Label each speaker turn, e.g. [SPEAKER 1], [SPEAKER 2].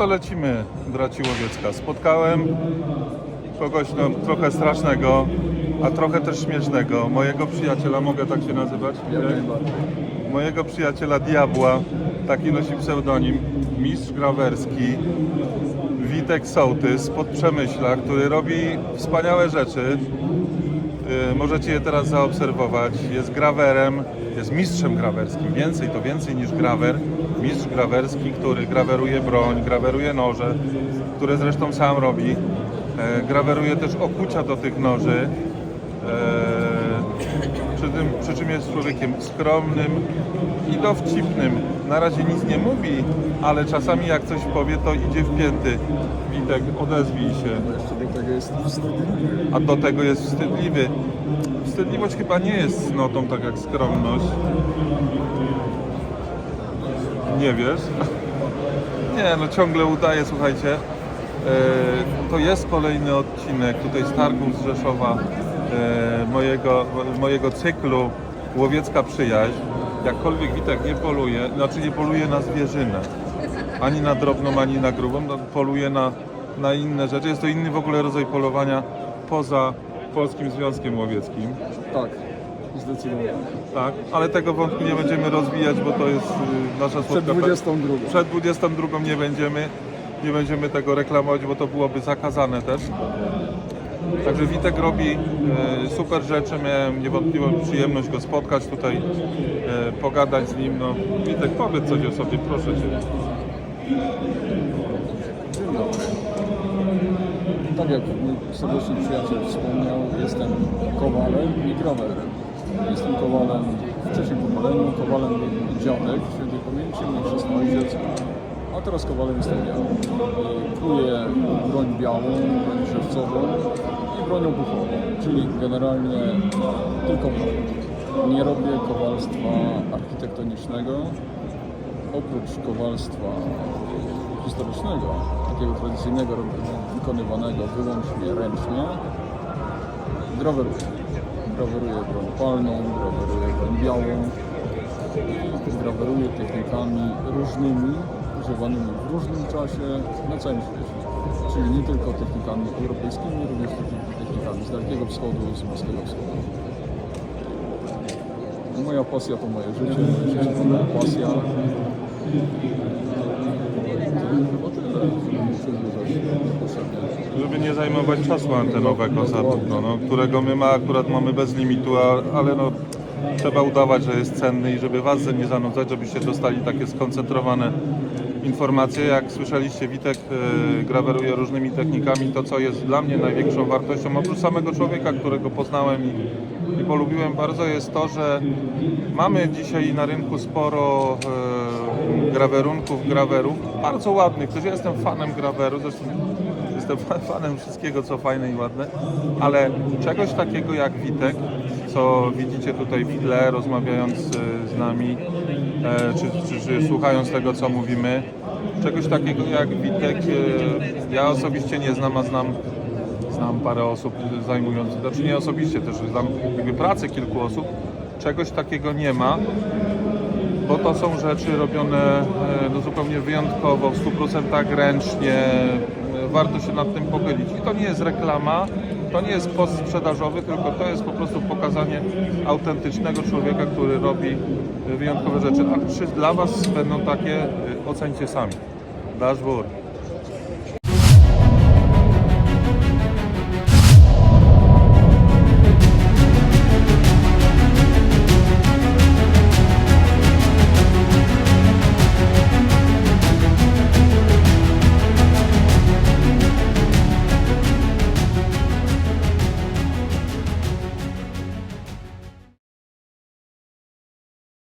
[SPEAKER 1] to lecimy, braci Łowiecka. Spotkałem kogoś no, trochę strasznego, a trochę też śmiesznego. Mojego przyjaciela, mogę tak się nazywać?
[SPEAKER 2] Najbardziej.
[SPEAKER 1] Mojego przyjaciela Diabła, taki nosi pseudonim, mistrz grawerski, Witek Sołtys pod Przemyśla, który robi wspaniałe rzeczy. Yy, Możecie je teraz zaobserwować. Jest grawerem, jest mistrzem grawerskim. Więcej to więcej niż grawer. Mistrz grawerski, który graweruje broń, graweruje noże, które zresztą sam robi. E, Graweruje też okucia do tych noży. Przy, tym, przy czym jest człowiekiem skromnym i dowcipnym. Na razie nic nie mówi, ale czasami jak coś powie, to idzie w pięty. Witek, odezwij się. A do tego jest wstydliwy. Wstydliwość chyba nie jest cnotą, tak jak skromność. Nie wiesz? Nie, no ciągle udaje, słuchajcie. E, to jest kolejny odcinek tutaj z targów z Rzeszowa mojego, mojego cyklu Łowiecka Przyjaźń. Jakkolwiek Witek nie poluje, znaczy nie poluje na zwierzynę, ani na drobną, ani na grubą, no, poluje na, na inne rzeczy. Jest to inny w ogóle rodzaj polowania poza Polskim Związkiem Łowieckim.
[SPEAKER 2] Tak, zdecydowanie.
[SPEAKER 1] Tak, ale tego wątku nie będziemy rozwijać, bo to jest y, nasza
[SPEAKER 2] Przed
[SPEAKER 1] słodka...
[SPEAKER 2] 22.
[SPEAKER 1] Przed 22 nie będziemy, nie będziemy tego reklamować, bo to byłoby zakazane też. Także Witek robi e, super rzeczy, miałem niewątpliwą przyjemność go spotkać tutaj, e, pogadać z nim. No, Witek, powiedz coś o sobie, proszę Cię.
[SPEAKER 2] Tak jak mój serdeczny przyjaciel wspomniał, jestem kowalem i grawerem. Jestem kowalem w trzecim pokoleniu, kowalem dziadek świętej pamięci, mój chrzestny ojciec, a teraz kowalem jestem ja. I Pluję broń białą, broń żywcową i broń obuchową, czyli generalnie tylko broń. Nie robię kowalstwa architektonicznego, oprócz kowalstwa historycznego, takiego tradycyjnego, wykonywanego wyłącznie ręcznie, graweruję. Graweruję broń palną, graweruję broń białą i graweruję technikami różnymi, używanymi w różnym czasie na całym świecie. Czyli nie tylko technikami europejskimi, również technikami z Dalekiego Wschodu, z Bliskiego Wschodu. Moja pasja to moje życie, moja pasja. Żeby nie
[SPEAKER 1] zajmować czasu antenowego za długo, no, którego my ma, akurat mamy bez limitu, a, ale no, trzeba udawać, że jest cenny i żeby Was nie zanudzać, żebyście dostali takie skoncentrowane informacje. Jak słyszeliście, Witek e, graweruje różnymi technikami. To, co jest dla mnie największą wartością, oprócz samego człowieka, którego poznałem i, i polubiłem bardzo, jest to, że mamy dzisiaj na rynku sporo e, grawerunków, grawerów, bardzo ładnych. Też ja jestem fanem graweru, zresztą Jestem fa- fanem wszystkiego, co fajne i ładne, ale czegoś takiego jak Witek, co widzicie tutaj w tle, rozmawiając e, z nami, czy, czy, czy słuchając tego, co mówimy, czegoś takiego jak Witek, e, ja osobiście nie znam, a znam, znam parę osób zajmujących, znaczy nie osobiście, też znam jakby pracę kilku osób, czegoś takiego nie ma, bo to są rzeczy robione e, no, zupełnie wyjątkowo, w 100% ręcznie. E, Warto się nad tym pochylić. I to nie jest reklama, to nie jest post sprzedażowy, tylko to jest po prostu pokazanie autentycznego człowieka, który robi e, wyjątkowe rzeczy. A czy dla Was będą takie, e, ocencie sami. Wór.